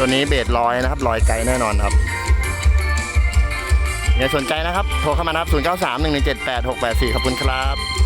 ัวนี้เบสลอยนะครับลอยไกลแน่นอนครับเนี่ยสนใจนะครับ โทรเข้ามานะครับ 0 9 3 1 1 7 8 6 8 4 ขอบคุณครับ